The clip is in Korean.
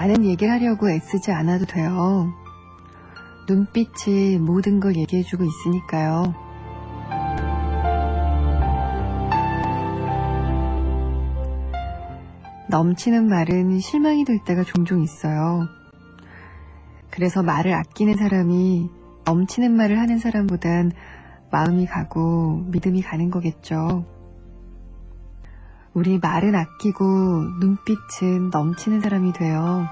많은 얘기를 하려고 애쓰지 않아도 돼요. 눈빛이 모든 걸 얘기해주고 있으니까요. 넘치는 말은 실망이 될 때가 종종 있어요. 그래서 말을 아끼는 사람이 넘치는 말을 하는 사람보단 마음이 가고 믿음이 가는 거겠죠. 우리 말은 아끼고 눈빛은 넘치는 사람이 돼요.